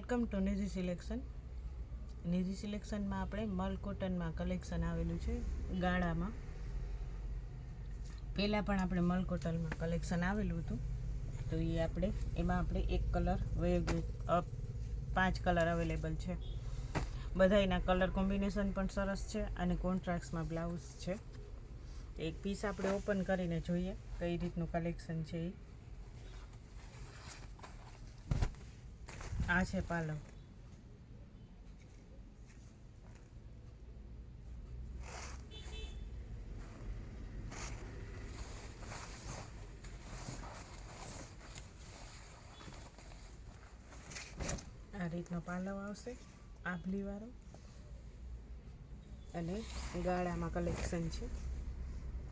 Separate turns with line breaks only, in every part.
Welcome to Nidhi selection. Nidhi સિલેક્શનમાં આપણે મલ કોટનમાં collection આવેલું છે ગાળામાં. પહેલાં પણ આપણે મલ કોટનમાં કલેક્શન આવેલું હતું. તો એ આપણે એમાં આપણે એક કલર વયો અ, પાંચ કલર અવેલેબલ છે. બધાયના કલર કોમ્બિનેશન પણ સરસ છે અને કોન્ટ્રાક્ટ્સમાં બ્લાઉઝ છે. એક પીસ આપણે ઓપન કરીને જોઈએ કઈ રીતનું કલેક્શન છે એ આ છે પાલવ. આ રીતનો પાલવ આવશે, આભલી વાળો. અને ગાળામાં કલેક્શન છે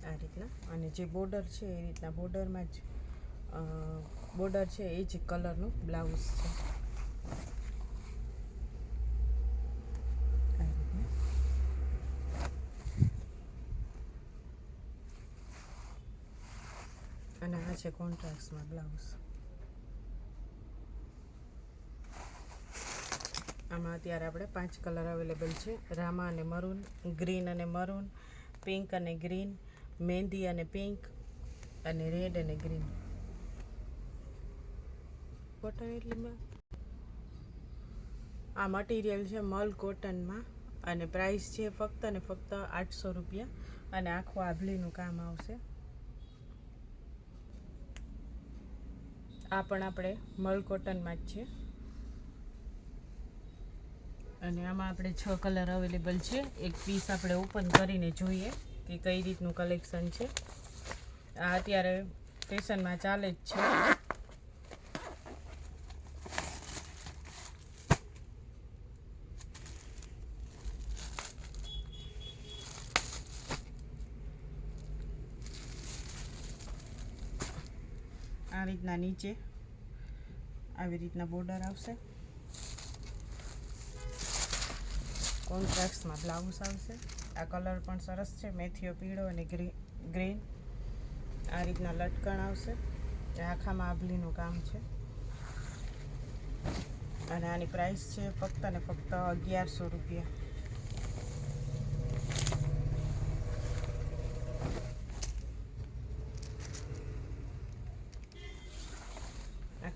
આ રીતના. અને જે બોર્ડર છે એ રીતના બોર્ડરમાં જ બોર્ડર છે એ જ કલરનું બ્લાઉઝ છે આ રીતના. અને આ છે કોન્ટ્રાક્ટમાં બ્લાઉઝ આમાં અત્યારે આપણે પાંચ કલર અવેલેબલ છે. રામા અને મરૂન ગ્રીન અને મરૂન પિંક અને ગ્રીન મહેંદી અને પિંક અને રેડ અને ગ્રીન કોટન એટલે આ મટીરિયલ છે મલ કોટનમાં અને પ્રાઇસ છે ફક્ત અને ફક્ત આઠસો રૂપિયા. અને આખું આભલીનું કામ આવશે. આ પણ આપણે મલ કોટનમાં જ છે. અને આમાં આપણે છ કલર અવેલેબલ છે. એક પીસ આપણે ઓપન કરીને જોઈએ કે કઈ રીતનું કલેક્શન છે. આ અત્યારે ફેશનમાં ચાલે જ છે. રીતના નીચે આવી રીતના બોર્ડર આવશે. કોન્ટ્રાક્ટમાં બ્લાઉઝ આવશે. આ કલર પણ સરસ છે. મેથીઓ પીળો અને ગ્રીન આ રીતના લટકણ આવશે. આખામાં આભલીનું કામ છે. અને આની પ્રાઇસ છે ફક્ત ને ફક્ત અગિયારસો રૂપિયા.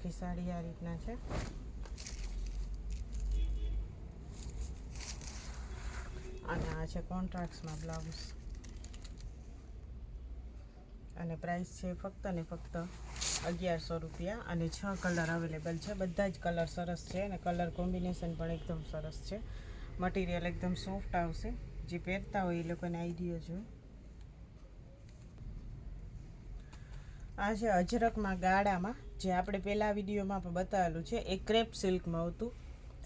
આખી સાડી આ રીતના છે. અને આ છે કોન્ટ્રાક્ટ્સમાં બ્લાઉઝ. અને પ્રાઇસ છે ફક્ત ને ફક્ત અગિયારસો રૂપિયા અને છ કલર અવેલેબલ છે. બધા જ કલર સરસ છે અને કલર કોમ્બિનેશન પણ એકદમ સરસ છે. મટીરિયલ એકદમ સોફ્ટ આવશે. જે પહેરતા હોય એ લોકોને આઈડિયો જોઈએ. આ છે અજરકમાં ગાળામાં, જે આપણે પહેલાં વિડીયોમાં પણ બતાવેલું છે. એ ક્રેપ સિલ્કમાં હતું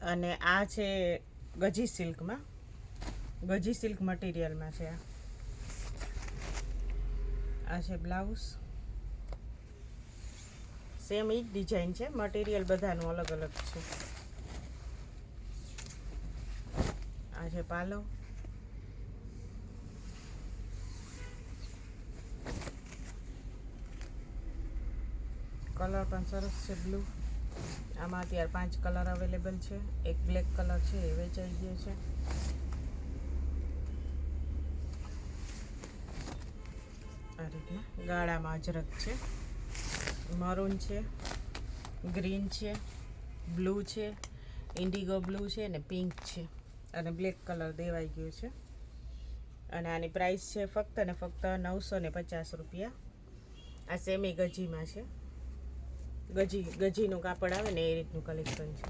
અને આ છે ગજી સિલ્કમાં. ગજી સિલ્ક મટીરિયલમાં છે આ. છે બ્લાઉઝ. સેમ એ જ ડિઝાઇન છે. મટીરિયલ બધાનું અલગ અલગ છે. આ છે પાલવ. કલર પણ સરસ છે બ્લુ. આમાં અત્યારે પાંચ કલર અવેલેબલ છે. એક બ્લેક કલર છે, એ વેચાઈ ગયો છે. આ રીતના. ગાળામાં અજરક છે, મરૂન છે, ગ્રીન છે, બ્લુ છે, ઇન્ડિગો બ્લુ છે અને પિંક છે. અને બ્લેક કલર દેવાઈ ગયો છે. અને આની પ્રાઇસ છે ફક્ત ને ફક્ત નવસો ને પચાસ રૂપિયા. આ સેમી ગજીમાં છે. ગજી, ગજીનું કાપડ આવે ને એ રીતનું કલેક્શન છે.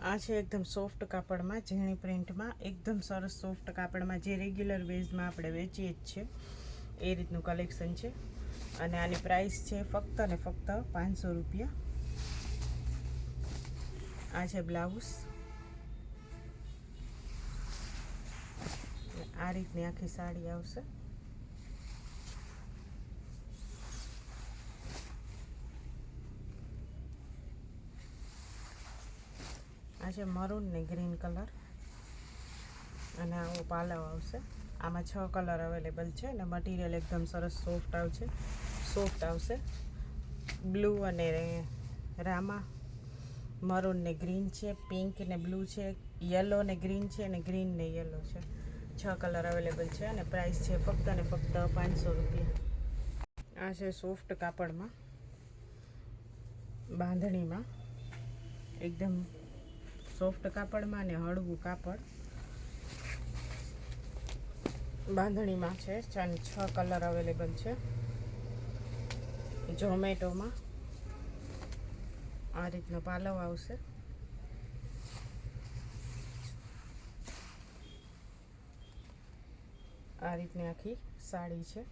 આ છે એકદમ સોફ્ટ કાપડમાં, ઝીણી પ્રિન્ટમાં એકદમ સરસ સોફ્ટ કાપડમાં જે રેગ્યુલર બેઝમાં આપણે વેચીએ જ છે એ રીતનું કલેક્શન છે. અને આની પ્રાઇસ છે ફક્ત ને ફક્ત પાંચસો રૂપિયા. આ છે બ્લાઉઝ આ રીતની આખી સાડી આવશે. છે મરૂન ને ગ્રીન કલર. અને આવો પાલવ આવશે. આમાં છ કલર અવેલેબલ છે અને મટીરિયલ એકદમ સરસ સોફ્ટ આવશે. સોફ્ટ આવશે. બ્લુ અને રામા. મરૂન ને ગ્રીન છે પિંક ને બ્લુ છે યલો ને ગ્રીન છે અને ગ્રીન ને યલો છે. છ કલર અવેલેબલ છે અને પ્રાઇસ છે ફક્ત ને ફક્ત પાંચસો રૂપિયા. આ છે સોફ્ટ કાપડમાં. બાંધણીમાં. એકદમ સોફ્ટ કાપડમાં ને હળવું કાપડ. બાંધણીમાં છે ચાર છ કલર અવેલેબલ છે. ઝોમેટોમાં આ રીતનો પાલવ આવશે. આ રીતની આખી સાડી છે.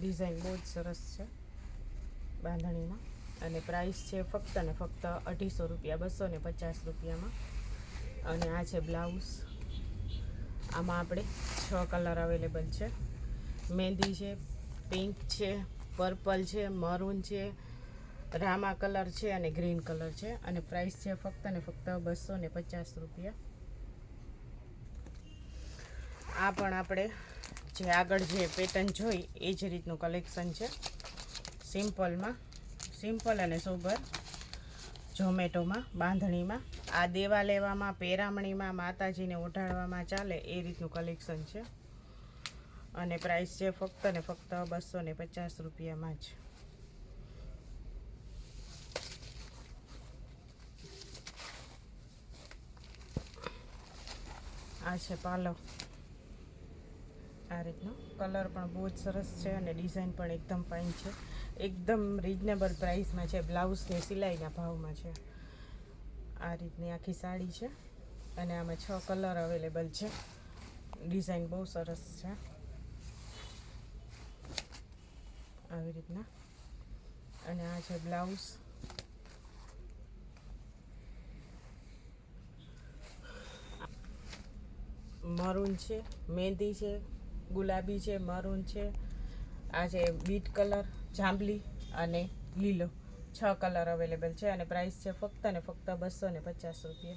ડિઝાઇન બહુ જ સરસ છે બાંધણીમાં. અને પ્રાઇસ છે ફક્ત ને ફક્ત અઢીસો રૂપિયા, બસો ને પચાસ રૂપિયામાં. અને આ છે બ્લાઉઝ આમાં આપણે છ કલર અવેલેબલ છે. મહેંદી છે પિંક છે પર્પલ છે મરૂન છે, રામા કલર છે અને ગ્રીન કલર છે. અને પ્રાઇસ છે ફક્ત ને ફક્ત બસો ને પચાસ રૂપિયા. આ પણ આપણે જે આગળ જે પેટર્ન જોઈ, એ જ રીતનું કલેક્શન છે. સિમ્પલમાં સિમ્પલ અને સોબર ઝોમેટોમાં, બાંધણીમાં. આ દેવા લેવામાં, પેરામણીમાં, માતાજીને ઓઢાડવામાં ચાલે એ રીતનું કલેક્શન છે. અને પ્રાઇસ છે ફક્ત ને ફક્ત બસો ને પચાસ રૂપિયામાં જ. આ છે પાલવ આ રીતનો. કલર પણ બહુ જ સરસ છે અને ડિઝાઇન પણ એકદમ ફાઇન છે. એકદમ રિઝનેબલ પ્રાઇસમાં છે. બ્લાઉઝની સિલાઈના ભાવમાં છે. આ રીતની આખી સાડી છે. અને આમાં છ કલર અવેલેબલ છે. ડિઝાઇન બહુ સરસ છે. આવી રીતના. અને આ છે બ્લાઉઝ મરૂન છે મહેંદી છે, ગુલાબી છે, મરૂન છે. આ છે બીટ કલર જાંબલી અને લીલો. છ કલર અવેલેબલ છે અને પ્રાઇસ છે ફક્ત ને ફક્ત બસો ને પચાસ રૂપિયા.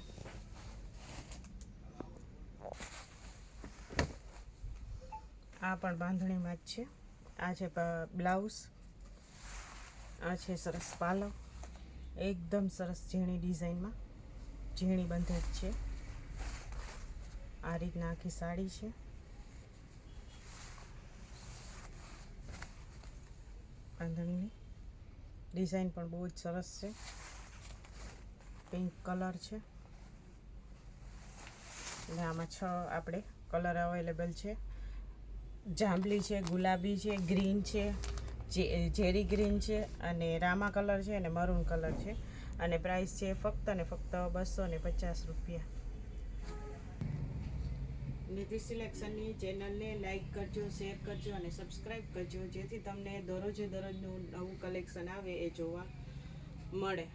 આ પણ બાંધણીમાં જ છે. આ છે બ્લાઉઝ. આ છે સરસ પાલવ એકદમ સરસ ઝીણી ડિઝાઇનમાં. ઝીણી બંધેજ છે. આ રીતના આખી સાડી છે. બાંધણીની ડિઝાઇન પણ બહુ જ સરસ છે. પિંક કલર છે. અને આમાં છ આપણે કલર અવેલેબલ છે. જાંબલી છે, ગુલાબી છે ગ્રીન છે ઝેરી ગ્રીન છે અને રામા કલર છે અને મરૂન કલર છે. અને પ્રાઇસ છે ફક્ત ને ફક્ત બસો ને પચાસ રૂપિયા. નિધિ સિલેક્શનની ચેનલને લાઇક કરજો, શેર કરજો અને સબસ્ક્રાઈબ કરજો, જેથી તમને દરરોજે દરરોજનું નવું કલેક્શન આવે એ જોવા મળે.